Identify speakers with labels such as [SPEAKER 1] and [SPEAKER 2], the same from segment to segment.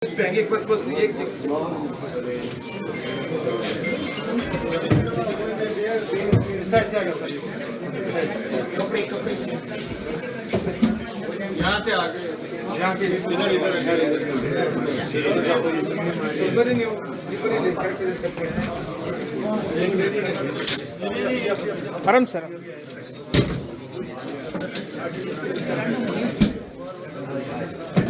[SPEAKER 1] پیکم
[SPEAKER 2] سرم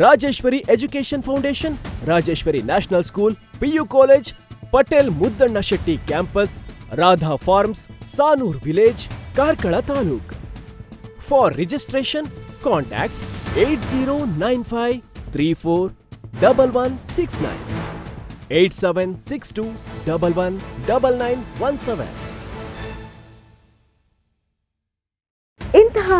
[SPEAKER 3] ایجکیشن فاؤنڈیشن راجیشری نیشنل اسکول پی یو کالج پٹیل مدن شیمپس راحا فارمس سانو رلیج کارکڑا تعلق فار رجسٹریشن کانٹیکٹ ایٹ زیرو نائن فائیو تھری فور ڈبل ون سکس نائن ایٹ سیون سکس ٹو ڈبل ون ڈبل نائن ون سیون